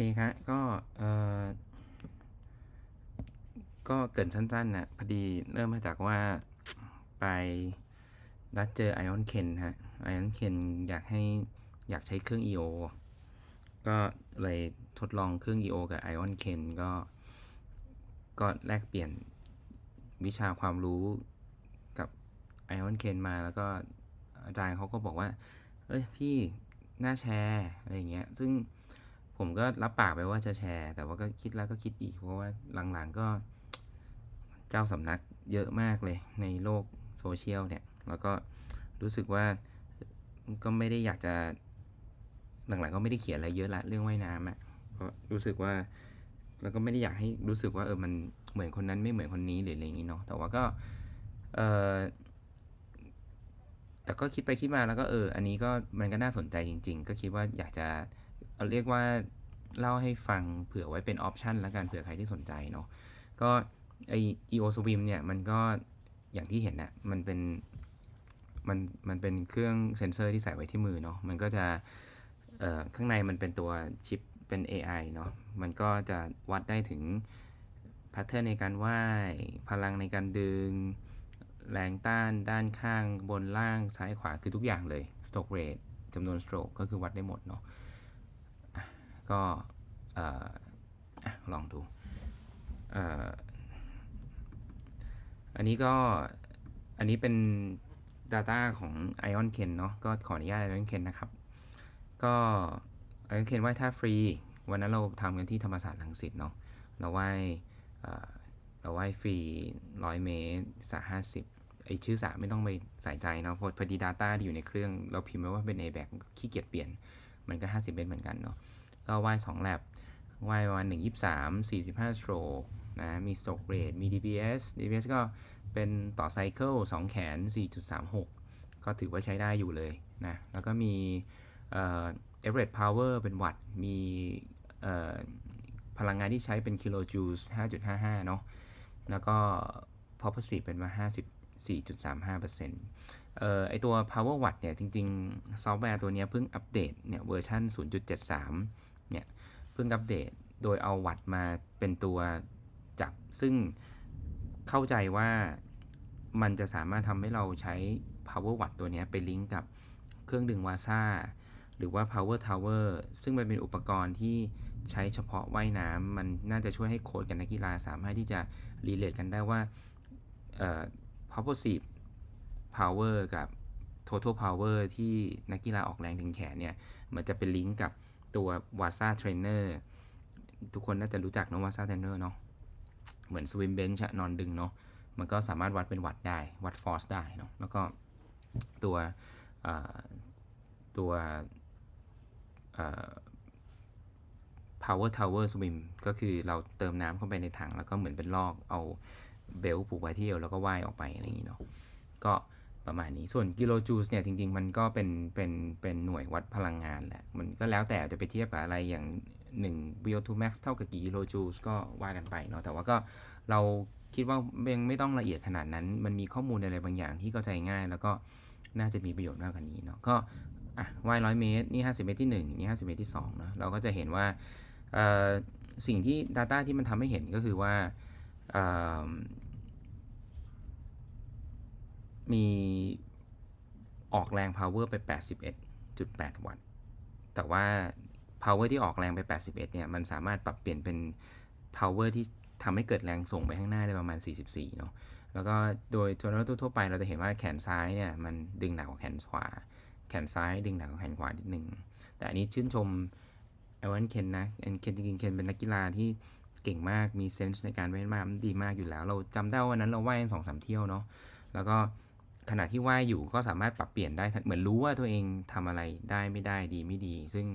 เคครับก็เออก็เกินสั้นๆนะพอดีเริ่มมาจากว่าไปนัดเจอไอออนเคนฮะไอออนเคนอยากให้อยากใช้เครื่อง EO ก็เลยทดลองเครื่อง EO กับไอออนเคนก็ก็แลกเปลี่ยนวิชาความรู้กับไอออนเคนมาแล้วก็อาจารย์เขาก็บอกว่า เอ้ยพี่น่าแชร์อะไรอย่างเงี้ย ซึ่ง ผมก็รับปากไปว่าจะแชร์ แต่ว่าก็คิดแล้วก็คิดอีก เพราะว่าหลังๆก็เจ้าสำนักเยอะมากเลยในโลกโซเชียลเนี่ย แล้วก็รู้สึกว่าก็ไม่ได้อยากจะ หลังๆก็ไม่ได้เขียนอะไรเยอะละเรื่องว่ายน้ำอะ่ะก็รู้สึกว่าแล้วก็ไม่ได้อยากให้รู้สึกว่าเออมันเหมือนคนนั้นไม่เหมือนคนนี้หรืออะไรอย่างงี้เนาะแต่ว่าก็เออแต่ก็คิดไปคิดมาแล้วก็เออ อันนี้ก็มันก็น่าสนใจจริง ๆ ก็คิดว่าอยากจะ เอาเรียกว่าเล่าให้ฟังเผื่อไว้เป็นออปชันแล้วกันเผื่อใครที่สนใจเนาะก็ไอ EO Swim เนี่ยมันก็อย่างที่เห็นนะมันเป็นมันมันเป็นเครื่องเซ็นเซอร์ที่ใส่ไว้ที่มือเนาะมันก็จะเอ่อข้างในมันเป็นตัวชิปเป็น AI เนาะมันก็จะวัดได้ถึงแพทเทิร์นในการว่ายพลังในการดึง แรงต้านด้านข้างบนล่างซ้ายขวาคือทุกอย่างเลย stroke rate จำนวน stroke ก็คือวัดได้หมดเนาะ ก็ลองดู อันนี้ก็อันนี้เป็น Data ของ Ion Ken เนาะก็ขออนุญาต Ion Ken นะครับ ก็ Ion Ken ว่ายท่าฟรี วันนั้นเราทำกันที่ธรรมศาสตร์ลังสิตเนาะเราว่ายเราว่ายฟรีร้อยเมตรสาห้าสิบไอชื่อสระไม่ต้องไปใส่ใจเนาะเพราะพอดี Data ที่อยู่ในเครื่อง เราพิมพ์ไว้ว่าเป็น a b a c ขี้เกียจเปลี่ยน มันก็ 50เมตรเหมือนกันเนาะ ก็ว่าย 2 แลบว่ายวัน1 23 45 stroke นะ มี stroke rate มี DPS DPS ก็เป็นต่อไซเคิล2แขน 4.36 ก็ถือว่าใช้ได้อยู่เลยนะ แล้วก็มีเอ่อ average power เป็นวัตต์ มีเอ่อพลังงานที่ใช้เป็นกิโลจูล5.55 เนาะ แล้วก็ purposive เป็นมา 54.35%เอ่อไอตัว power watt เนี่ย จริง ๆ ซอฟต์แวร์ตัวนี้เพิ่งอัปเดตเนี่ยเวอร์ชัน0.73เนี่ยเพิ่งอัปเดตโดยเอาวัตต์มาเป็นตัวจับ ซึ่งเข้าใจว่ามันจะสามารถทำให้เราใช้ power watt ตัวนี้ไปลิงก์กับเครื่องดึงวาซ่าหรือว่า power tower ซึ่งมันเป็นอุปกรณ์ที่ใช้เฉพาะว่ายน้ำมันน่าจะช่วยให้โค้ดกับนักกีฬาสามารถที่จะรีเลทกันได้ว่าเอ่อ purposive power กับ total power ที่นักกีฬาออกแรงถึงแขนเนี่ย มันจะเป็นลิงก์กับ ตัว Vasa Trainer ทุกคนน่าจะรู้จักเนอะ Vasa Trainer เนาะเหมือน swim bench อะนอนดึงเนาะมันก็สามารถวัดเป็นวัตต์ได้ วัดฟอร์สได้เนาะแล้วก็ตัวตัว power tower swim ก็คือเราเติมน้ำเข้าไปในถัง แล้วก็เหมือนเป็นลอกเอาเบลต์ผูกไว้ที่เอวแล้วก็ว่ายออกไปอะไรอย่างนี้เนาะก็ ประมาณนี้ส่วนกิโลจูลเนี่ยจริง ๆ มันก็เป็นเป็นเป็นหน่วยวัดพลังงานแหละ มันก็แล้วแต่จะไปเทียบกับอะไรอย่าง1 VO2 max เท่ากับกี่กิโลจูลก็ว่ากันไปเนาะแต่ว่าก็เราคิดว่ายังไม่ต้องละเอียดขนาดนั้น มันมีข้อมูลอะไรบางอย่างที่เข้าใจง่าย แล้วก็น่าจะมีประโยชน์มากกว่านี้เนาะก็อะว่ายร้อยเมตรนี่ 50 เมตรที่ 1 นี่ 50 เมตรที่2เนาะเราก็จะเห็นว่าสิ่งที่ Data ที่มันทำให้เห็นก็คือว่า มีออกแรง power ไป 81.8 วัตต์ แต่ว่า power ที่ออกแรงไป 81 เนี่ย มันสามารถปรับเปลี่ยนเป็น power ที่ทำให้เกิดแรงส่งไปข้างหน้าได้ประมาณ 44 เนาะ แล้วก็โดยจนวทั่วไปเราจะเห็นว่าแขนซ้ายเนี่ย มันดึงหนักกว่าแขนขวา แขนซ้ายดึงหนักกว่าแขนขวานิดนึง แต่อันนี้ชื่นชมไอวันเคนนะเอนเคนจริงๆเคนเป็นนักกีฬาที่เก่งมาก มีเซนส์ในการว่ายน้ำดีมากอยู่แล้ว เราจำได้ว่าวันนั้นเราว่ายสองสามเที่ยวเนาะ แล้วก็ ขณะที่ว่ายอยู่ก็สามารถปรับเปลี่ยนได้เหมือนรู้ว่าตัวเองทำอะไรได้ไม่ได้ดีไม่ดี ซึ่ง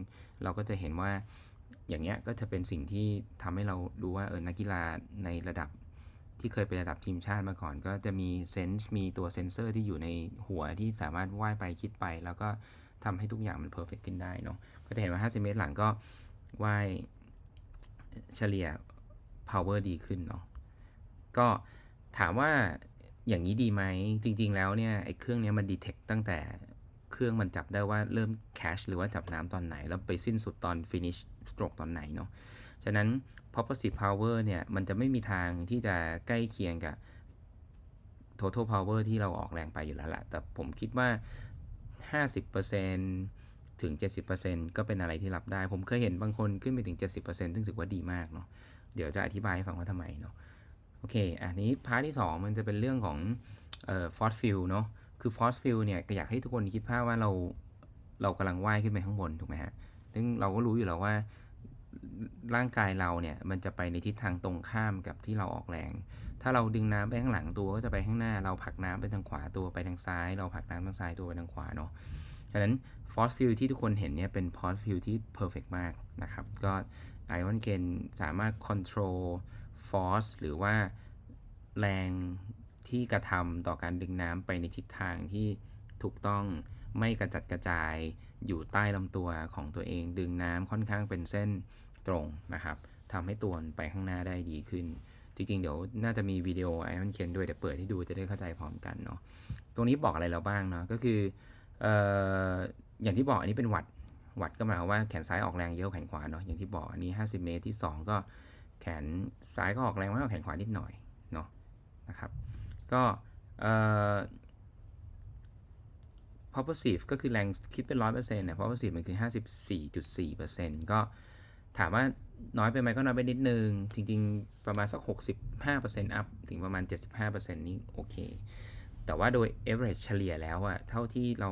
เราก็จะเห็นว่าอย่างเงี้ยก็จะเป็นสิ่งที่ทำให้เรารู้ว่าเออนักกีฬาในระดับที่เคยเป็นระดับทีมชาติมาก่อน ก็จะมีเซนส์มีตัวเซนเซอร์ที่อยู่ในหัวที่สามารถว่ายไปคิดไป แล้วก็ทำให้ทุกอย่างมันเพอร์เฟกขึ้นได้เนาะก็จะเห็นว่า 50 เมตรหลังก็ว่ายเฉลี่ย power ดีขึ้นเนาะก็ถามว่า อย่างนี้ดีไหมจริง ๆ แล้วเนี่ยไอ้เครื่องนี้มันดีเทคตั้งแต่เครื่องมันจับได้ว่าเริ่ม cache หรือว่าจับน้ำตอนไหน แล้วไปสิ้นสุดตอน finish stroke ตอนไหนเนาะฉะนั้น purposive power เนี่ย มันจะไม่มีทางที่จะใกล้เคียงกับ total power ที่เราออกแรงไปอยู่แล้วแหละแต่ผมคิดว่า 50%ถึง 70%ก็เป็นอะไรที่รับได้ ผมเคยเห็นบางคนขึ้นไปถึง 70%ซึ่งถือว่าดีมากเนาะเดี๋ยวจะอธิบายให้ฟังว่าทำไมเนาะ โอเค อันนี้พาร์ทที่ 2 มันจะเป็นเรื่องของเอ่อ force field เนาะ คือ force field เนี่ยก็อยากให้ทุกคนคิดภาพว่าเราเรากำลังว่ายขึ้นไปข้างบนถูกไหมฮะ ซึ่งเราก็รู้อยู่แล้วว่าร่างกายเราเนี่ยมันจะไปในทิศทางตรงข้ามกับที่เราออกแรง ถ้าเราดึงน้ำไปข้างหลังตัวก็จะไปข้างหน้า เราผลักน้ำไปทางขวาตัวไปทางซ้าย เราผลักน้ำทางซ้ายตัวไปทางขวาเนาะ ฉะนั้น force field ที่ทุกคนเห็นเนี่ยเป็น force field ที่ perfect มากนะครับ ก็ Ion Ken สามารถ control force หรือว่าแรงที่กระทำต่อการดึงน้ำไปในทิศทางที่ถูกต้องไม่กระจัดกระจายอยู่ใต้ลำตัวของตัวเอง ดึงน้ำค่อนข้างเป็นเส้นตรงนะครับทำให้ตัวไปข้างหน้าได้ดีขึ้น จริงๆ เดี๋ยวน่าจะมีวิดีโอ Ion Ken ด้วยเดี๋ยวเปิดให้ดูจะได้เข้าใจพร้อมกันเนาะตรงนี้บอกอะไรเราบ้างเนาะก็คืออออย่างที่บอกอันนี้เป็นวัดวัดก็หมายความว่าแขนซ้ายออกแรงเยอะแขนขวาเนาะอย่างที่บอกอันนี้ 50 เมตรที่ 2 ก็ แขนซ้ายก็ออกแรงมากกว่าแขนขวานิดหน่อยเนาะนะครับ ก็เอ่อ purposive ก็คือแรงคิดเป็น100%เปอร์เซ็นี่ย purposive มันคือ54.4%ก็ถามว่าน้อยไปไหมก็น้อยไปนิดนึง จริง ๆ ประมาณสัก 65% up ถึงประมาณ 75%นี่โอเค แต่ว่าโดย average เฉลี่ยแล้วอะเท่าที่เรา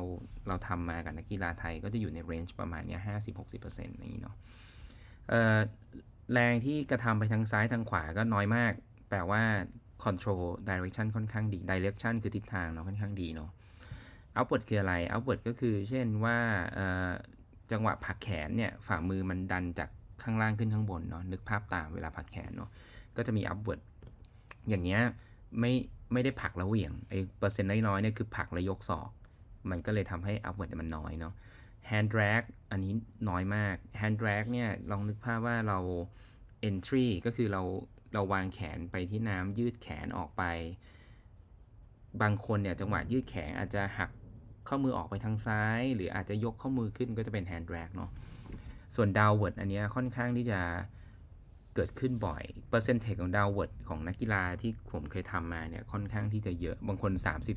เราทำมากับนักกีฬาไทยก็จะอยู่ใน range ประมาณเนี้ย50-60%อย่างนี้เนาะเอ่อ แรงที่กระทำไปทางซ้ายทางขวาก็น้อยมาก แปลว่า control direction ค่อนข้างดี direction คือทิศทางเนาะค่อนข้างดีเนาะ outward คืออะไร outward ก็คือเช่นว่าจังหวะผลักแขนเนี่ยฝ่ามือมันดันจากข้างล่างขึ้นข้างบนเนาะนึกภาพตามเวลาผลักแขนเนาะก็จะมี upward อย่างเงี้ยไม่ไม่ได้ผลักแล้วเหวี่ยงไอ้เปอร์เซ็นต์น้อยๆเนี่ยคือผลักแล้วยกศอก มันก็เลยทำให้ upward เนี่ยมันน้อยเนาะ hand drag อันนี้น้อยมาก hand drag เนี่ยลองนึกภาพว่าเรา entry ก็คือเราเราวางแขนไปที่น้ำยืดแขนออกไป บางคนเนี่ยจังหวะยืดแขนอาจจะหักข้อมือออกไปทางซ้าย หรืออาจจะยกข้อมือขึ้นก็จะเป็น hand drag เนาะส่วน downward อันนี้ค่อนข้างที่จะเกิดขึ้นบ่อยเปอร์เซ็นต์ของ downward ของนักกีฬาที่ผมเคยทำมาเนี่ยค่อนข้างที่จะเยอะบางคน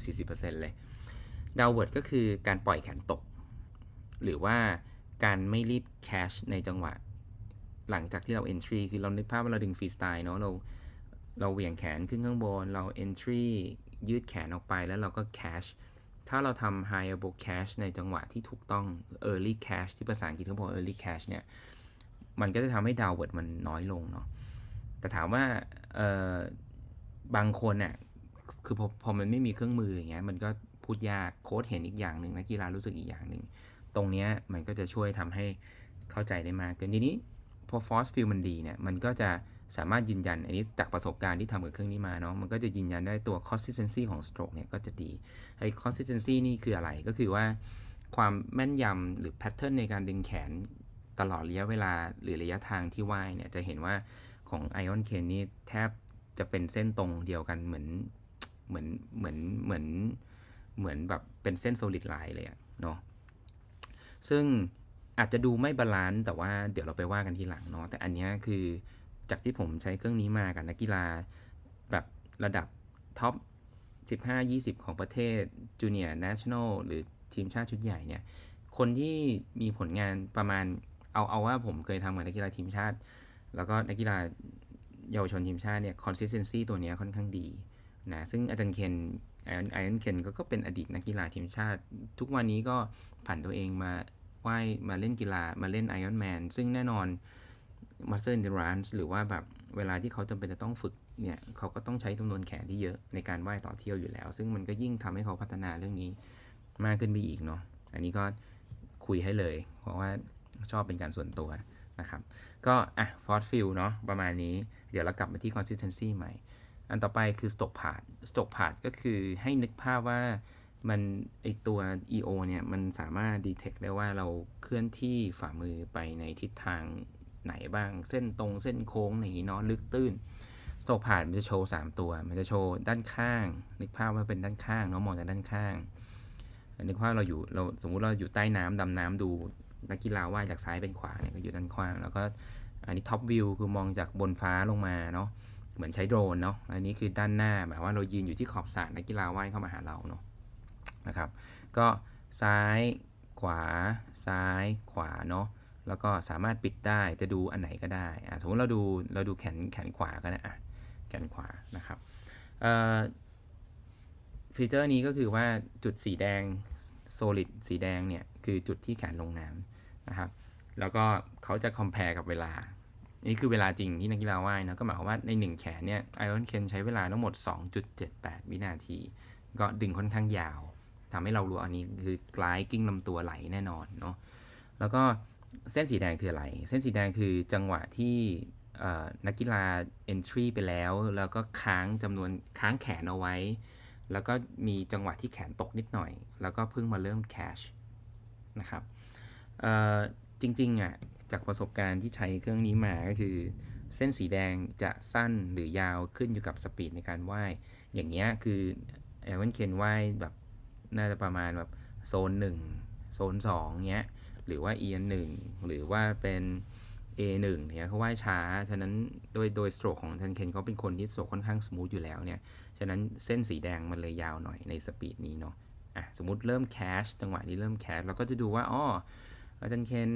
30-40%เลย downward ก็คือการปล่อยแขนตก หรือว่าการไม่รีบ cash ในจังหวะ หลังจากที่เรา entry คือเรานึกภาพว่าเราดึง freestyle เนาะเราเราเหวี่ยงแขนขึ้นข้างบน เรา entry ยืดแขนออกไปแล้วเราก็ cash ถ้าเราทำ high elbow cash ในจังหวะที่ถูกต้อง early cash ที่ภาษาอังกฤษเขาบอก early cash เนี่ย มันก็จะทำให้ downward มันน้อยลงเนาะ แต่ถามว่าเอ่อบางคนเนี่ยคือพอพอมันไม่มีเครื่องมืออย่างเงี้ย มันก็พูดยาก โค้ชเห็นอีกอย่างหนึ่งนักกีฬารู้สึกอีกอย่างหนึ่ง ตรงนี้มันก็จะช่วยทำให้เข้าใจได้มากขึ้นทีนี้พอ force field มันดีเนี่ยมันก็จะสามารถยืนยันอันนี้จากประสบการณ์ที่ทำกับเครื่องนี้มาเนาะมันก็จะยืนยันได้ตัว consistency ของ stroke เนี่ยก็จะดีไอ้ consistency นี่คืออะไรก็คือว่าความแม่นยำหรือ pattern ในการดึงแขนตลอดระยะเวลาหรือระยะทางที่ว่ายเนี่ยจะเห็นว่าของ Ion Ken นี่แทบจะเป็นเส้นตรงเดียวกันเหมือนเหมือนเหมือนเหมือนเหมือนแบบเป็นเส้น solid line เลยอะเนาะ ซึ่งอาจจะดูไม่บาลานซ์แต่ว่าเดี๋ยวเราไปว่ากันทีหลังเนาะแต่อันนี้คือจากที่ผมใช้เครื่องนี้มากับนักกีฬาแบบระดับท็อป 15-20 ของประเทศจูเนียร์เนชั่นแนลหรือทีมชาติชุดใหญ่เนี่ย คนที่มีผลงานประมาณเอาเอาว่าผมเคยทำกับนักกีฬาทีมชาติ แล้วก็นักกีฬาเยาวชนทีมชาติเนี่ย consistency ตัวนี้ค่อนข้างดีนะซึ่งอาจารย์เคนไอออนไอออนเคนก็เป็นอดีตนักกีฬาทีมชาติ ทุกวันนี้ก็ผ่านตัวเองมา ว่ายมาเล่นกีฬามาเล่นไอออนแมนซึ่งแน่นอน muscle endurance หรือว่าแบบเวลาที่เขาจำเป็นจะต้องฝึกเนี่ยเขาก็ต้องใช้จำนวนแขนที่เยอะในการว่ายต่อเที่ยวอยู่แล้ว ซึ่งมันก็ยิ่งทำให้เขาพัฒนาเรื่องนี้มากขึ้นไปอีกเนาะอันนี้ก็คุยให้เลย เพราะว่าชอบเป็นการส่วนตัวนะครับ ก็อะ force field เนาะประมาณนี้เดี๋ยวเรากลับมาที่ consistency ใหม่ อันต่อไปคือ stroke path stroke path ก็คือให้นึกภาพว่า มันไอตัว EO เนี่ยมันสามารถ detect ได้ว่าเราเคลื่อนที่ฝ่ามือไปในทิศทางไหนบ้าง เส้นตรงเส้นโค้งอย่างนี้เนาะลึกตื้นสโตกผ่านมันจะโชว์ 3 ตัว มันจะโชว์ด้านข้าง นึกภาพว่าเป็นด้านข้างเนาะมองจากด้านข้าง นึกว่าเราอยู่เราสมมุติเราอยู่ใต้น้ำดำน้ำดูนักกีฬาว่ายจากซ้ายเป็นขวาเนี่ยก็อยู่ด้านข้างแล้วก็อันนี้ท็อปวิวคือมองจากบนฟ้าลงมาเนาะเหมือนใช้โดรนเนาะอันนี้คือด้านหน้าหมายว่าเรายืนอยู่ที่ขอบสระนักกีฬาว่ายเข้ามาหาเราเนาะ นะครับ ก็ซ้ายขวา ซ้ายขวาเนาะแล้วก็สามารถปิดได้จะดูอันไหนก็ได้อะสมมติเราดูเราดูแขนแขนขวาก็ได้อะแขนขวานะครับเฟีเจอร์นี้ก็คือว่าจุดสีแดง solid สีแดงเนี่ย คือจุดที่แขนลงน้ำนะครับ แล้วก็เขาจะ compare กับเวลา นี่คือเวลาจริงที่นักกีฬาว่ายนะ ก็หมายความว่าใน 1 แขนเนี่ยไอรอนเคนใช้เวลาทั้งหมด 2.78 วินาที ก็ดึงค่อนข้างยาว ทำให้เรารู้อันนี้คือกลายกิ้งลำตัวไหลแน่นอนเนาะแล้วก็เส้นสีแดงคืออะไร เส้นสีแดงคือจังหวะที่นักกีฬา entry ไปแล้ว แล้วก็ค้างจำนวนค้างแขนเอาไว้ แล้วก็มีจังหวะที่แขนตกนิดหน่อย แล้วก็เพิ่งมาเริ่ม cash นะครับจริงๆอะจากประสบการณ์ที่ใช้เครื่องนี้มาก็คือ เส้นสีแดงจะสั้นหรือยาวขึ้นอยู่กับสปีดในการว่ายอย่างเงี้ยคือเอเวนเคนว่ายแบบ น่าจะประมาณแบบโซน1โซน2เงี้ย หรือว่า e 1หรือว่าเป็น a 1เนี่ยเขาว่ายช้า ฉะนั้นโดยโดยสโตรกของทันเคนเขาเป็นคนที่สโตรกค่อนข้างสมูทอยู่แล้วเนี่ย ฉะนั้นเส้นสีแดงมันเลยยาวหน่อยในสปีดนี้เนาะอะสมมติเริ่มแคชจังหวะนี้เริ่มแคชเราก็จะดูว่าอ๋ออาจารย์เคน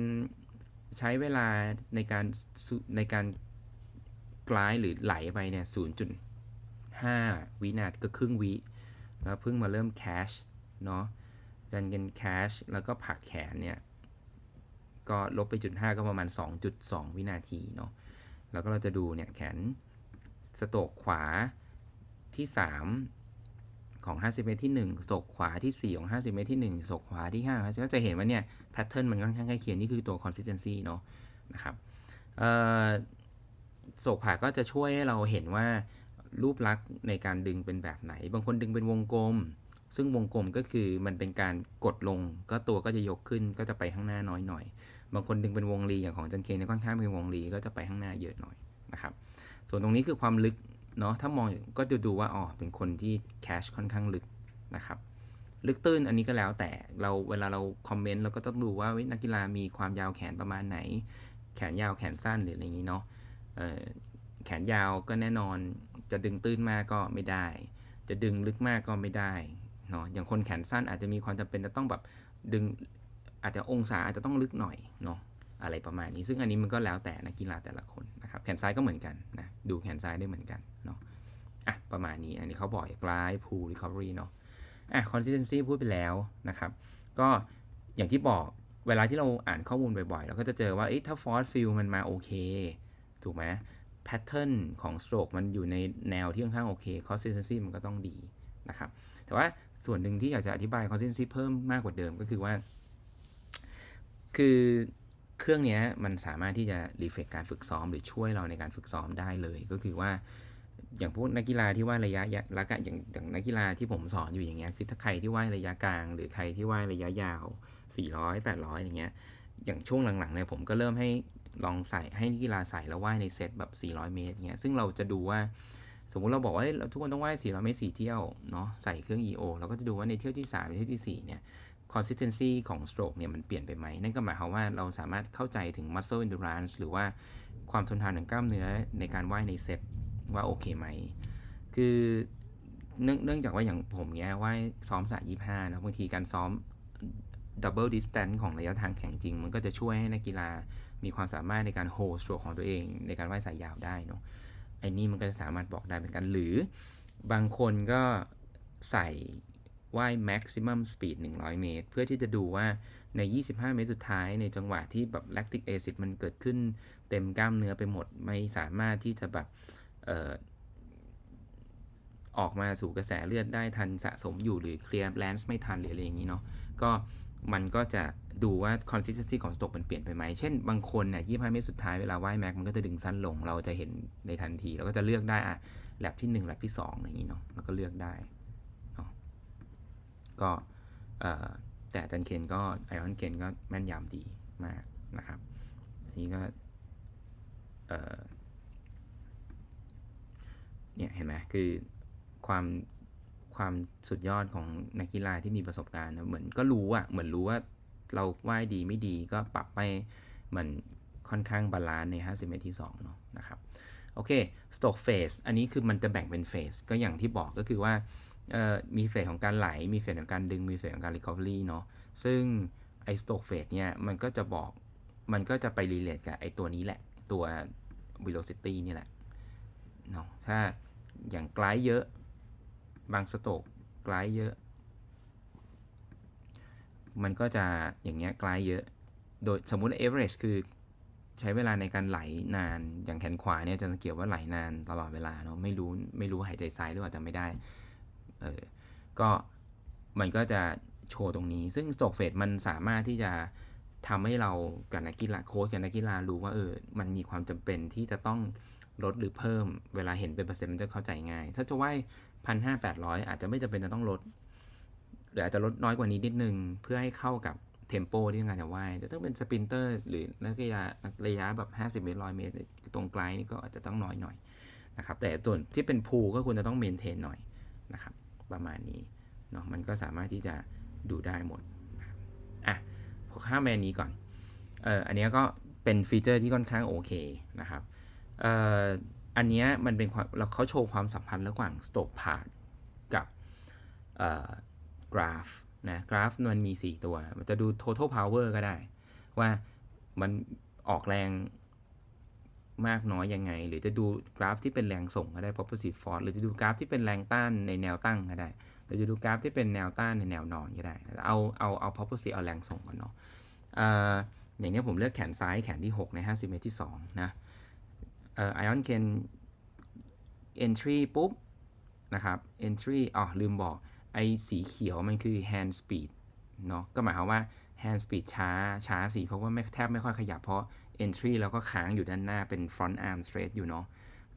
ใช้เวลาในการในการกลายหรือไหลไปเนี่ย 0.5 วินาทีก็ครึ่งวิแล้วเพิ่งมาเริ่มแคช เนาะอาจารย์เคนแคชแล้วก็ผักแขนเนี่ย ก็ลบไปจุด5ก็ประมาณ 2.2 วินาทีเนาะแล้วก็เราจะดูเนี่ยแขนสโตกขวาที่ 3 ของ 50 เมตรที่1โศกขวาที่ 4 ของ 50 เมตรที่1โศกขวาที่5ก็จะเห็นว่าเนี่ยแพทเทิร์นมันค่อนข้างใกล้เคียงนี่คือตัว consistency เนาะนะครับโศกผ่าก็จะช่วยให้เราเห็นว่ารูปลักษณ์ในการดึงเป็นแบบไหน บางคนดึงเป็นวงกลม ซึ่งวงกลมก็คือมันเป็นการกดลง ก็ตัวก็จะยกขึ้นก็จะไปข้างหน้าน้อยหน่อย บางคนดึงเป็นวงรีอย่างของจันเคนค่อนข้างเป็นวงรีก็จะไปข้างหน้าเยอะหน่อยนะครับ ส่วนตรงนี้คือความลึกเนาะถ้ามองก็จะดูว่าอ๋อเป็นคนที่แคชค่อนข้างลึกนะครับลึกตื้นอันนี้ก็แล้วแต่เราเวลาเราคอมเมนต์เราก็ต้องดูว่านักกีฬามีความยาวแขนประมาณไหน แขนยาวแขนสั้นหรืออะไรอย่างนี้เนาะแขนยาวก็แน่นอนจะดึงตื้นมากก็ไม่ได้ จะดึงลึกมากก็ไม่ได้ เนาะอย่างคนแขนสั้นอาจจะมีความจำเป็นจะต้องแบบดึงอาจจะองศาอาจจะต้องลึกหน่อยเนาะอะไรประมาณนี้ ซึ่งอันนี้มันก็แล้วแต่นักกีฬาแต่ละคนนะครับแขนซ้ายก็เหมือนกันนะดูแขนซ้ายได้เหมือนกันเนาะอะประมาณนี้อันนี้เขาบอกกลายพูรีคอเวอรี่เนาะอะ consistency พูดไปแล้วนะครับก็อย่างที่บอกเวลาที่เราอ่านข้อมูลบ่อยๆ เราก็จะเจอว่าเอ๊ะถ้า force field มันมาโอเค ถูกไหม pattern ของ stroke มันอยู่ในแนวที่ค่อนข้างโอเค consistency มันก็ต้องดีนะครับแต่ว่า ส่วนหนึ่งที่อยากจะอธิบาย consistency เพิ่มมากกว่าเดิมก็คือว่า คือเครื่องนี้มันสามารถที่จะรีเฟกการฝึกซ้อม หรือช่วยเราในการฝึกซ้อมได้เลย ก็คือว่า อย่างพวกนักกีฬาที่ว่ายระยะระกะอย่างอย่างนักกีฬาที่ผมสอนอยู่อย่างเงี้ยคือถ้าใครที่ว่ายระยะกลาง หรือใครที่ว่ายระยะยาว 400 800 อย่างเงี้ยอย่างช่วงหลังๆเนี่ยผมก็เริ่มให้ลองใส่ให้นักกีฬาใส่แล้วว่ายในเซตแบบ 400 เมตรเงี้ยซึ่งเราจะดูว่า สมมุติเราบอกว่าทุกคนต้องว่าย400เมตร4เที่ยวเนาะใส่เครื่อง EO เราก็จะดูว่าในเที่ยวที่3เที่ยวที่ 4 เนี่ย consistency ของ stroke เนี่ยมันเปลี่ยนไปไหม นั่นก็หมายความว่าเราสามารถเข้าใจถึง muscle endurance หรือว่าความทนทานของกล้ามเนื้อในการว่ายในเซตว่าโอเคไหม คือเนื่องจากว่าอย่างผมเนี้ยว่ายซ้อมสายยี่ห้านะบางทีการซ้อม double distance ของระยะทางแข่งจริง มันก็จะช่วยให้นักกีฬามีความสามารถในการ hold stroke ของตัวเอง ในการว่ายสายยาวได้เนาะ ไอ้นี่มันก็จะสามารถบอกได้เหมือนกัน หรือบางคนก็ใส่ว่าย maximum speed 100 เมตร เพื่อที่จะดูว่าใน 25 เมตรสุดท้ายในจังหวะที่แบบ lactic acid มันเกิดขึ้นเต็มกล้ามเนื้อไปหมด ไม่สามารถที่จะแบบออออกมาสู่กระแสเลือดได้ทันสะสมอยู่หรือเคลียร์แลนส์ไม่ทันหรืออะไรอย่างนี้เนาะก็ มันก็จะดูว่า consistency ของสโตกมันเปลี่ยนไปไหม เช่นบางคนเนี่ย25เมตรสุดท้ายเวลาว่ายแม็กมันก็จะดึงสั้นลง เราจะเห็นในทันทีเราก็จะเลือกได้อะแลบที่1แลบที่ 2 อย่างนี้เนาะ แล้วก็เลือกได้เนอะก็แต่จันเคนก็ไอออนเคนก็แม่นยำดีมากนะครับ อันนี้ก็เนี่ยเห็นไหมคือความ ความสุดยอดของนักกีฬาที่มีประสบการณ์นะเหมือนก็รู้อะเหมือนรู้ว่าเราว่ายดีไม่ดีก็ปรับไปมันค่อนข้างบาลานซ์ใน 50 เมตรที่2เนาะนะครับ โอเค stroke phase อันนี้คือมันจะแบ่งเป็นเฟสก็อย่างที่บอกก็คือว่ามีเฟสของการไหล มีเฟสของการดึง มีเฟสของการ recovery เนาะซึ่งไอ้ stroke phase เนี่ยมันก็จะบอกมันก็จะไป relate กับไอตัวนี้แหละ ตัว velocity นี่แหละเนาะถ้าอย่างไกลเยอะ บางสโตกกลายเยอะ มันก็จะอย่างเงี้ยกลายเยอะ โดยสมมุติ average คือใช้เวลาในการไหลนานอย่างแขนขวาเนี่ยจะสังเกตว่าไหลนานตลอดเวลาเนาะไม่รู้ไม่รู้หายใจซ้ายหรือเปล่าจำไม่ได้เออก็มันก็จะโชว์ตรงนี้ ซึ่ง stroke phase มันสามารถที่จะทำให้เรากับนักกีฬาโค้ชกับนักกีฬารู้ว่าเออมันมีความจำเป็นที่จะต้องลดหรือเพิ่มเวลาเห็นเป็นเปอร์เซ็นต์มันจะเข้าใจง่าย ถ้าจะว่าย พันห้าแปดร้อยอาจจะไม่จำเป็นจะต้องลด หรืออาจจะลดน้อยกว่านี้นิดนึง เพื่อให้เข้ากับเทมโปที่ต้องการจะว่ายแต่ถ้าเป็นสปินเตอร์หรือนักกีฬาระยะแบบ 50 เมตรร้อยเมตร ตรงไกลนี่ก็อาจจะต้องน้อยหน่อยนะครับ แต่ส่วนที่เป็นพูก็ควรจะต้องเมนเทนหน่อยนะครับ ประมาณนี้เนาะมันก็สามารถที่จะดูได้หมดอะผมข้ามไปอันนี้ก่อนเอ่ออันนี้ก็เป็นฟีเจอร์ที่ค่อนข้างโอเคนะครับเอ่อ อันนี้มันเป็นความเราเขาโชว์ความสัมพันธ์ระหว่างสโตกพาร์กับกราฟนะกราฟมันมี 4 ตัว มันจะดู total power ก็ได้ ว่ามันออกแรงมากน้อยยังไง หรือจะดูกราฟที่เป็นแรงส่งก็ได้ propulsive force หรือจะดูกราฟที่เป็นแรงต้านในแนวตั้งก็ได้หรือจะดูกราฟที่เป็นแนวต้านในแนวนอนก็ได้ เอาเอาเอา propulsive เอาแรงส่งก่อนเนาะอออย่างนี้ผมเลือกแขนซ้ายแขนที่ 6 ใน 50 เมตรที่2นะ เอ่อ ion ken entry ปุ๊บนะครับ entry อ๋อ ลืมบอก ไอ้สีเขียวมันคือ hand speed เนาะก็หมายความว่า hand speed ช้า ช้าสิเพราะว่าไม่แทบไม่ค่อยขยับเพราะ entry แล้วก็ค้างอยู่ด้านหน้าเป็น front arm straight อยู่เนาะ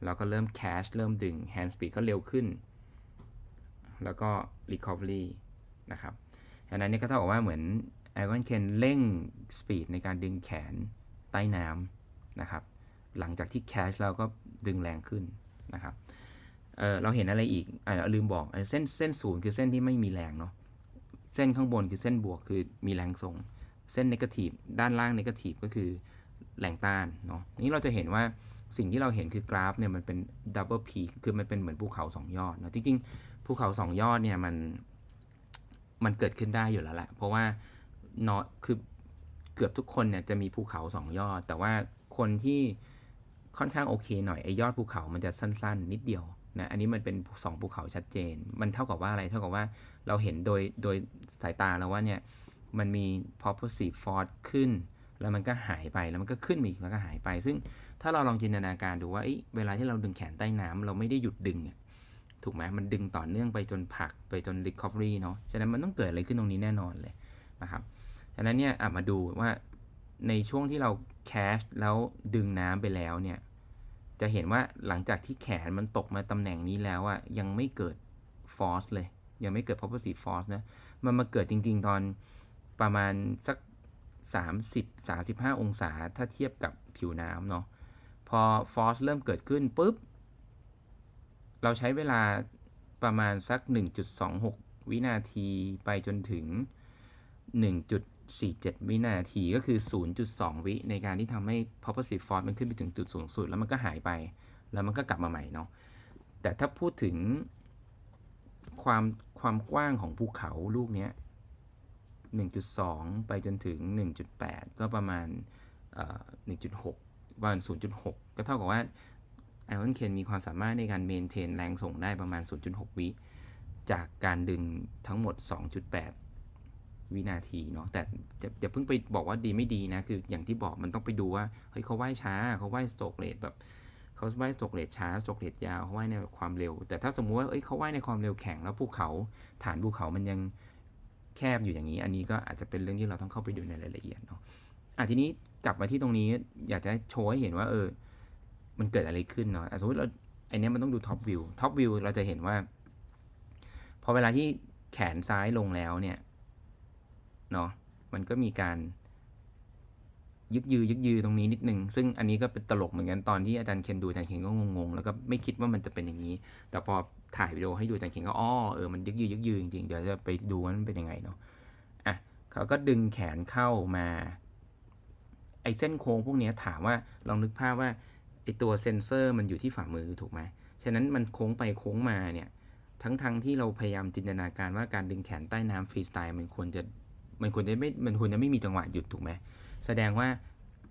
แล้วก็เริ่ม cash เริ่มดึง hand speed ก็เร็วขึ้น แล้วก็ recovery นะครับดังนั้นนี่ก็เท่ากับว่าเหมือน Iron Ken เร่ง speed ในการดึงแขนใต้น้ำนะครับ หลังจากที่ cash แล้วก็ดึงแรงขึ้นนะครับเเราเห็นอะไรอีกอ่าลืมบอกเส้นเส้นศูนย์คือเส้นที่ไม่มีแรงเนาะเส้นข้างบนคือเส้นบวกคือมีแรงส่ง เส้นนกาทีฟด้านล่างนกาทีฟก็คือแรงต้านเนาะนี้เราจะเห็นว่าสิ่งที่เราเห็นคือกราฟเนี่ยมันเป็นดับเบิลพีคือมันเป็นเหมือนภูเขาสองยอดเนาะจริงๆภูเขาสองยอดเนี่ยมันมันเกิดขึ้นได้อยู่แล้วแหละเพราะว่าเนาะคือเกือบทุกคนเนี่ยจะมีภูเขาสองยอด แต่ว่าคนที่ ค่อนข้างโอเคหน่อยไอยอดภูเขามันจะสั้น ๆ นิดเดียวนะอันนี้มันเป็นสองภูเขาชัดเจน มันเท่ากับว่าอะไรเท่ากับว่าเราเห็นโดยโดยสายตาแล้วว่าเนี่ยมันมี propulsive force ขึ้น แล้วมันก็หายไปแล้วมันก็ขึ้นอีกแล้วก็หายไป ซึ่งถ้าเราลองจินตนาการดูว่าเวลาที่เราดึงแขนใต้น้ำเราไม่ได้หยุดดึงถูกไหมมันดึงต่อเนื่องไปจนผลักไปจน recovery เนาะฉะนั้นมันต้องเกิดอะไรขึ้นตรงนี้แน่นอนเลยนะครับฉะนั้นเนี่ยมาดูว่าในช่วงที่เรา cash แล้วดึงน้ำไปแล้วเนี่ย จะเห็นว่าหลังจากที่แขนมันตกมาตำแหน่งนี้แล้วอะยังไม่เกิด force เลย ยังไม่เกิด propulsive force นะ มันมาเกิดจริง ๆ ตอนประมาณสัก 30 35 องศาถ้าเทียบกับผิวน้ำเนาะ พอ force เริ่มเกิดขึ้นปุ๊บ เราใช้เวลาประมาณสัก 1.26 วินาทีไปจนถึง 1.47 วินาทีก็คือ 0.2 วิในการที่ทำให้ propulsive force มันขึ้นไปถึงจุดสูงสุด แล้วมันก็หายไป แล้วมันก็กลับมาใหม่เนาะแต่ถ้าพูดถึงความความกว้างของภูเขาลูกนี้1.2 ไปจนถึง 1.8 ก็ประมาณเอ่อ1.6 ประมาณ 0.6 ก็เท่ากับว่า Iron Ken มีความสามารถในการเมนเทนแรงส่งได้ประมาณ 0.6 วิ จากการดึงทั้งหมด 2.8 วินาทีเนาะแต่จะอย่าเพิ่งไปบอกว่าดีไม่ดีนะ คืออย่างที่บอกมันต้องไปดูว่าเฮ้ยเขาว่ายช้าเขาว่ายสโตกเรทแบบเขาว่ายสโตกเรทช้าสโตกเรทยาวเขาว่ายในความเร็ว แต่ถ้าสมมุติว่าเอ้ยเขาว่ายในความเร็วแข็งแล้วภูเขาฐานภูเขามันยังแคบอยู่อย่างนี้ อันนี้ก็อาจจะเป็นเรื่องที่เราต้องเข้าไปดูในรายละเอียดเนาะอะทีนี้กลับมาที่ตรงนี้อยากจะโชว์ให้เห็นว่าเออ มันเกิดอะไรขึ้นเนาะอะสมมติเราไอเนี้ยมันต้องดูท็อปวิวท็อปวิวเราจะเห็นว่า พอเวลาที่แขนซ้ายลงแล้วเนี่ย เนาะมันก็มีการ ยึกยือยึกยือตรงนี้นิดนึง ซึ่งอันนี้ก็เป็นตลกเหมือนกันตอนที่อาจารย์เคนดูอาจารย์เคนก็งงๆแล้วก็ไม่คิดว่ามันจะเป็นอย่างนี้ แต่พอถ่ายวิดีโอให้ดูอาจารย์เคนก็อ๋อเออมันยึกยือยึกยือจริงๆเดี๋ยวจะไปดูว่ามันเป็นยังไงเนาะอะเขาก็ดึงแขนเข้ามาไอ้เส้นโค้งพวกเนี้ยถามว่าลองนึกภาพว่าไอ้ตัวเซนเซอร์มันอยู่ที่ฝ่ามือถูกไหมฉะนั้นมันโค้งไปโค้งมาเนี่ยทั้งๆทที่เราพยายามจินตนาการว่าการดึงแขนใต้น้ำฟรีสไตล์มันควรจะ มันควรจะไม่มันควรจะไม่มีจังหวะหยุดถูกไหมแสดงว่า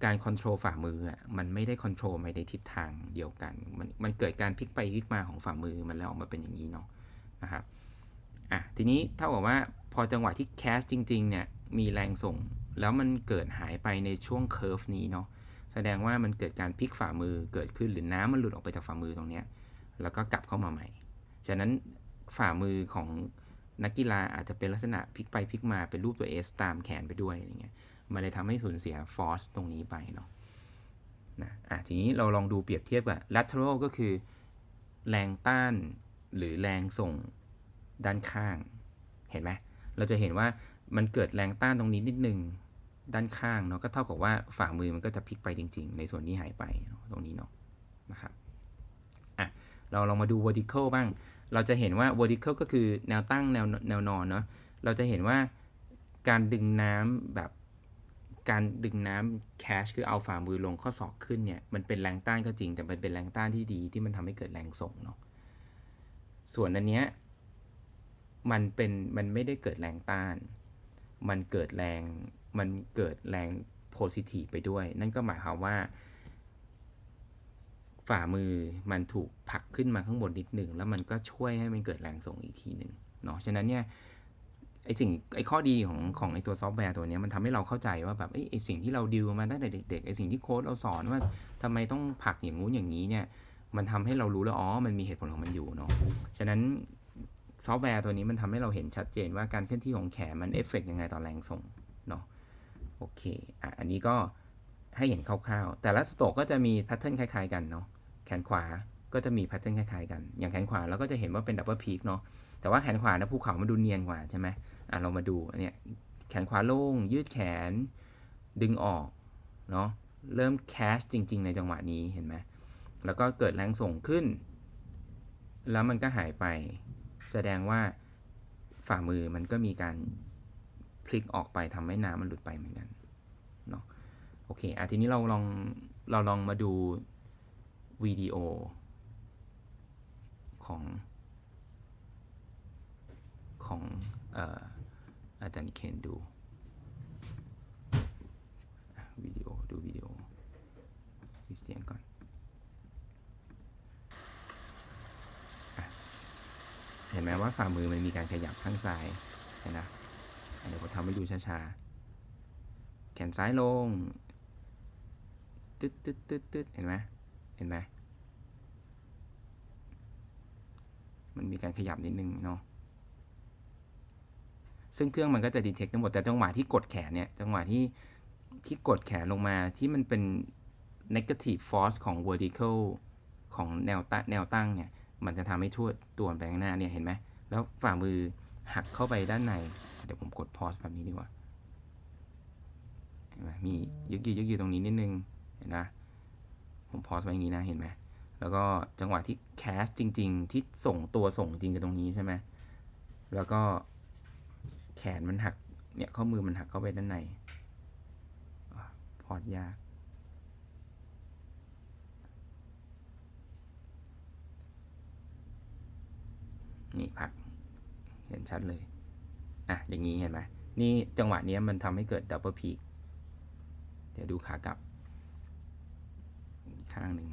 การคอนโทรลฝ่ามืออะมันไม่ได้คอนโทรลไปในทิศทางเดียวกัน มันมันเกิดการพลิกไปพลิกมาของฝ่ามือมันแล้วออกมาเป็นอย่างนี้เนาะนะครับอะทีนี้เท่ากับว่าพอจังหวะที่แคชจริงๆเนี่ยมีแรงส่ง แล้วมันเกิดหายไปในช่วงเคอร์ฟนี้เนาะแสดงว่ามันเกิดการพลิกฝ่ามือเกิดขึ้นหรือน้ำมันหลุดออกไปจากฝ่ามือตรงเนี้ยแล้วก็กลับเข้ามาใหม่ ฉะนั้นฝ่ามือของ นักกีฬาอาจจะเป็นลักษณะพลิกไปพลิกมาเป็นรูปตัว S ตามแขนไปด้วยอย่างเงี้ยมันเลยทำให้สูญเสียฟอร์สตรงนี้ไปเนาะนะอะทีนี้เราลองดูเปรียบเทียบกับ lateral ก็คือ แรงต้านหรือแรงส่งด้านข้าง เห็นไหมเราจะเห็นว่ามันเกิดแรงต้านตรงนี้นิดนึงด้านข้างเนาะก็เท่ากับว่าฝ่ามือมันก็จะพลิกไปจริง ๆ ในส่วนที่หายไปตรงนี้เนาะนะครับอะเราลองมาดู vertical บ้าง เราจะเห็นว่า vertical ก็คือแนวตั้งแนวแนวนอนเนาะ เราจะเห็นว่าการดึงน้ำแบบการดึงน้ำแคชคือเอาฝ่ามือลงข้อศอกขึ้นเนี่ยมันเป็นแรงต้านก็จริง แต่มันเป็นแรงต้านที่ดีที่มันทำให้เกิดแรงส่งเนาะส่วนอันเนี้ยมันเป็นมันไม่ได้เกิดแรงต้าน มันเกิดแรงมันเกิดแรงโพซิทีฟไปด้วย นั่นก็หมายความว่า ฝ่ามือมันถูกผลักขึ้นมาข้างบนนิดหนึ่งแล้วมันก็ช่วยให้มันเกิดแรงส่งอีกทีหนึ่งเนาะฉะนั้นเนี่ยไอสิ่งไอข้อดีของของไอตัวซอฟต์แวร์ตัวนี้มันทำให้เราเข้าใจว่าแบบไอไอสิ่งที่เราดิวมาตั้งแต่เด็กๆไอสิ่งที่โค้ดเราสอนว่าทำไมต้องผลักอย่างงู้นอย่างนี้เนี่ยมันทำให้เรารู้แล้วอ๋อมันมีเหตุผลของมันอยู่เนาะฉะนั้นซอฟต์แวร์ตัวนี้มันทำให้เราเห็นชัดเจนว่าการเคลื่อนที่ของแขนมันเอฟเฟกยังไงต่อแรงส่งเนาะโอเคอะอันนี้ก็ ให้เห็นคร่าวๆ แต่ละสโตกก็จะมีแพทเทิร์นคล้ายๆกันเนาะ แขนขวาก็จะมีแพทเทิร์นคล้ายๆกัน อย่างแขนขวาเราก็จะเห็นว่าเป็นดับเบิลพีคเนาะ แต่ว่าแขนขวานะภูเขามันดูเนียนกว่าใช่ไหมอะเรามาดูอันเนี้ยแขนขวาโล่ง ยืดแขน ดึงออกเนาะ เริ่มแคชจริง ๆ ในจังหวะนี้เห็นไหม แล้วก็เกิดแรงส่งขึ้น แล้วมันก็หายไป แสดงว่าฝ่ามือมันก็มีการพลิกออกไปทำให้น้ำมันหลุดไปเหมือนกันเนาะ อเคอะทีนี้เราลองเราลองมาดูวิดีโอของของเอ่ออาจารย์เคนดูวิดีโอดูวิดีโอมีเสียงก่อนอเห็นไหมว่าฝ่ามือมันมีการขยับข้างซ้ายเห็นนะเดี๋ยวผมทำให้ดูช้าๆ แขนซ้ายลง ตึ๊ดตึ๊ดตึ๊ดตึ๊ดเห็นไหมเห็นไหมมันมีการขยับนิดนึงเนาะซึ่งเครื่องมันก็จะดีเทคทั้งหมดแต่จังหวะที่กดแขนเนี่ยจังหวะที่ที่กดแขนลงมาที่มันเป็น negative force ของ vertical ของแนวตั้งแนวตั้งเนี่ย มันจะทำให้ทั่วตัวนไปข้างหน้าเนี่ยเห็นไหม แล้วฝ่ามือหักเข้าไปด้านใน เดี๋ยวผมกด pause แบบนี้ดีกว่าเห็นไหมมียึกยือยึกยือตรงนี้นิดนึง เห็นนะผม pause ไว้อย่างนี้นะเห็นไหมแล้วก็จังหวะที่แคสจริง ๆ ที่ส่งตัวส่งจริงกับตรงนี้ใช่ไหมแล้วก็แขนมันหักเนี่ยข้อมือมันหักเข้าไปด้านในอะพอดยากนี่พัก เห็นชัดเลย อะ อย่างนี้เห็นไหมนี่จังหวะนี้มันทำให้เกิดดับเบิลพีคเดี๋ยวดูขากลับ ข้างหนึ่ง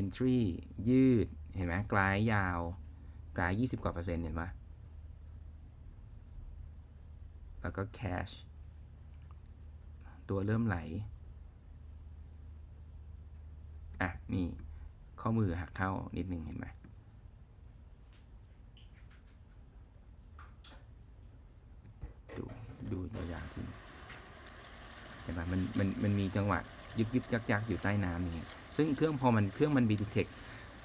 entry ยืด เห็นไหมกลายยาว กลาย 20 กว่าเปอร์เซ็นต์เห็นปะแล้วก็ cash ตัวเริ่มไหล อะ นี่ ข้อมือหักเข้านิดนึงเห็นไหมดู ดูอย่าวๆที เห็นปะมันมันมันมีจังหวะยึกยึกยักยักอยู่ใต้น้ำอย่างเงี้ยซึ่งเครื่องพอมันเครื่องมันดีเทค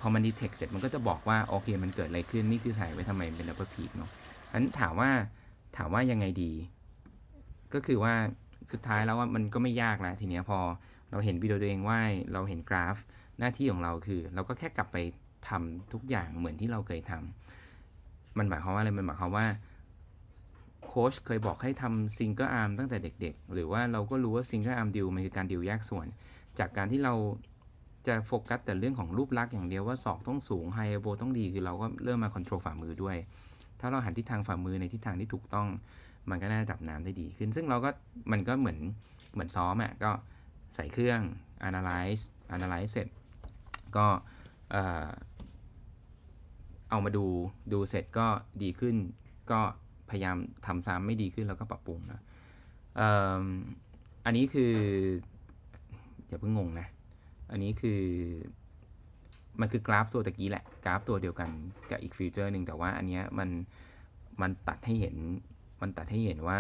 พอมันดีเทคเสร็จมันก็จะบอกว่าโอเค มันเกิดอะไรขึ้นนี่คือใส่ไว้ทำไมเป็นดับเบิลพีกเนาะฉะนั้นถามว่าถามว่ายังไงดี ก็คือว่าสุดท้ายแล้วว่ามันก็ไม่ยากแล้วทีเนี้ยพอเราเห็นวิดีโอตัวเองว่าเราเห็นกราฟหน้าที่ของเราคือ เราก็แค่กลับไปทำทุกอย่างเหมือนที่เราเคยทำมันหมายความว่าอะไรมันหมายความว่า โค้ชเคยบอกให้ทำซิงเกิลอาร์มตั้งแต่เด็ก ๆ หรือว่าเราก็รู้ว่าซิงเกิลอาร์มดิวมันคือการดิวแยกส่วน จากการที่เราจะโฟกัสแต่เรื่องของรูปลักษณ์อย่างเดียวว่าศอกต้องสูงไฮโบต้องดีคือเราก็เริ่มมาคอนโทรลฝ่ามือด้วย ถ้าเราหันทิศทางฝ่ามือในทิศทางที่ถูกต้อง มันก็น่าจับน้ำได้ดีขึ้น ซึ่งเราก็มันก็เหมือนเหมือนซ้อมอะก็ใส่เครื่อง analyze analyze เสร็จ ก็เอามาดูดูเสร็จก็ดีขึ้นก็ พยายามทำซ้ำไม่ดีขึ้นแล้วก็ปรับปรุงนะเอ่ออันนี้คืออย่าเพิ่งงงนะ อันนี้คือ มันคือกราฟตัวตะกี้แหละ กราฟตัวเดียวกันกับอีกฟีเจอร์หนึ่งแต่ว่าอันเนี้ยมันมันตัดให้เห็น มันตัดให้เห็นว่า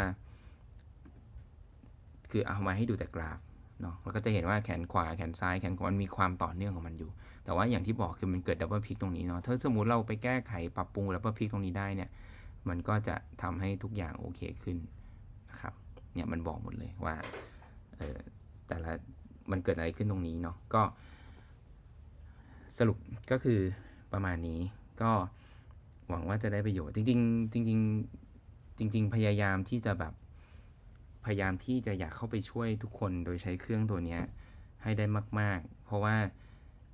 คือเอามาให้ดูแต่กราฟเนาะแล้วก็จะเห็นว่าแขนขวาแขนซ้ายแขนขวามันมีความต่อเนื่องของมันอยู่ แต่ว่าอย่างที่บอกคือมันเกิดดับเบิลพิกตรงนี้เนาะถ้าสมมติเราไปแก้ไขปรับปรุงดับเบิลพิกตรงนี้ได้เนี่ย มันก็จะทำให้ทุกอย่างโอเคขึ้นนะครับ เนี่ยมันบอกหมดเลยว่าเออแต่ละมันเกิดอะไรขึ้นตรงนี้เนาะก็ สรุปก็คือประมาณนี้ก็หวังว่าจะได้ประโยชน์จริง ๆ จริง ๆ จริง ๆ พยายามที่จะแบบพยายามที่จะอยากเข้าไปช่วยทุกคนโดยใช้เครื่องตัวเนี้ยให้ได้มาก ๆ เพราะว่า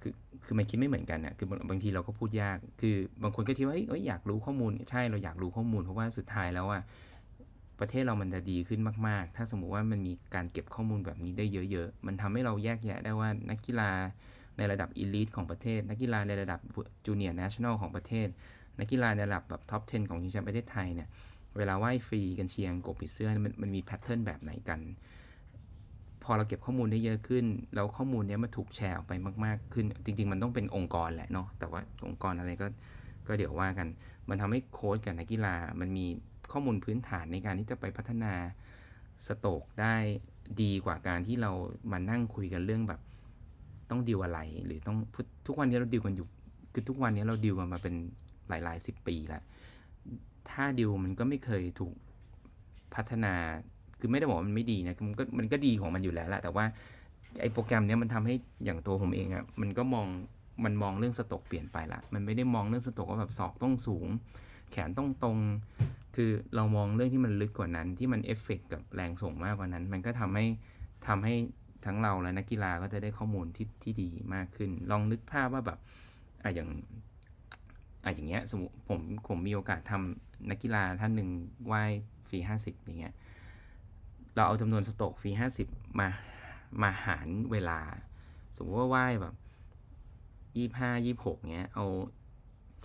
คือคือมันคิดไม่เหมือนกันน่ะคือบางทีเราก็พูดยาก คือบางคนก็คิดว่าเอ้ยอยากรู้ข้อมูลใช่เราอยากรู้ข้อมูลเพราะว่าสุดท้ายแล้วอะประเทศเรามันจะดีขึ้นมาก ๆ ถ้าสมมุติว่ามันมีการเก็บข้อมูลแบบนี้ได้เยอะ ๆ มันทำให้เราแยกแยะได้ว่านักกีฬาในระดับ elite ของประเทศ นักกีฬาในระดับ junior national ของประเทศ นักกีฬาในระดับแบบ top 10 ของชิงแชมป์ประเทศไทยเนี่ย เวลาว่ายฟรีกันเชียงกบปิดเสื้อมันมันมีแพทเทิร์นแบบไหนกัน พอเราเก็บข้อมูลได้เยอะขึ้น แล้วข้อมูลนี้มันถูกแชร์ออกไปมาก ๆ ขึ้น จริง ๆ มันต้องเป็นองค์กรแหละเนาะแต่ว่าองค์กรอะไรก็ก็เดี๋ยวว่ากัน มันทำให้โค้ชกับนักกีฬา มันมีข้อมูลพื้นฐานในการที่จะไปพัฒนาสโตกได้ดีกว่าการที่เรามานั่งคุยกันเรื่องแบบ ต้องดีลอะไร หรือต้องทุกวันนี้เราดีลกันอยู่คือทุกวันนี้เราดีลกันมาเป็นหลายหลายสิบปีแล้วถ้าดีลมันก็ไม่เคยถูกพัฒนา คือไม่ได้บอกมันไม่ดีนะมันก็มันก็ดีของมันอยู่แล้วแหละแต่ว่าไอ้โปรแกรมเนี้ยมันทำให้อย่างตัวผมเองอะ่ะมันก็มองมันมองเรื่องสโตกเปลี่ยนไปละมันไม่ได้มองเรื่องสโตกว่าแบบศอกต้องสูง แขนต้องตรง คือเรามองเรื่องที่มันลึกกว่านั้น ที่มันเอฟเฟกกับแรงส่งมากกว่านั้น มันก็ทำให้ทำให้ทั้งเราและนักกีฬาก็จะได้ข้อมูลที่ที่ดีมากขึ้น ลองนึกภาพว่าแบบอะอย่างอะอย่างเงี้ยสมมติผมผมมีโอกาสทำนักกีฬาท่านหนึ่งว่ายฟรีห้าสิบอย่างเงี้ย เราเอาจำนวนสโตกฟรีห้าสิบมามาหารเวลา สมมติว่าว่ายแบบยี่ห้ายี่หกเงี้ย เอา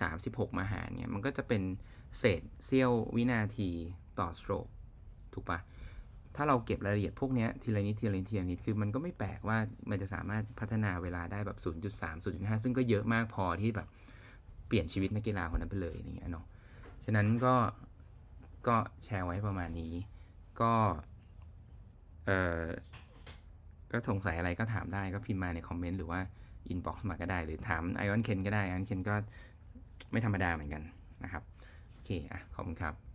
สามสิบหกมาหารเงี้ยมันก็จะเป็นเศษเสี้ยววินาทีต่อสโตรกถูกปะถ้าเราเก็บรายละเอียดพวกนี้ทีละนิดทีละนิดทีละนิดคือมันก็ไม่แปลกว่ามันจะสามารถพัฒนาเวลาได้แบบ0.3 0.5 ซึ่งก็เยอะมากพอที่แบบเปลี่ยนชีวิตนักกีฬาคนนั้นไปเลยอย่างเงี้ยเนาะฉะนั้นก็ก็แชร์ไว้ประมาณนี้ ก็ เออก็สงสัยอะไรก็ถามได้ก็พิมพ์มาในคอมเมนต์หรือว่าอินบ็อกซ์มาก็ได้หรือถามไอออนเคนก็ได้ไอออนเคนก็ไม่ธรรมดาเหมือนกันนะครับ โอเคอะขอบคุณครับ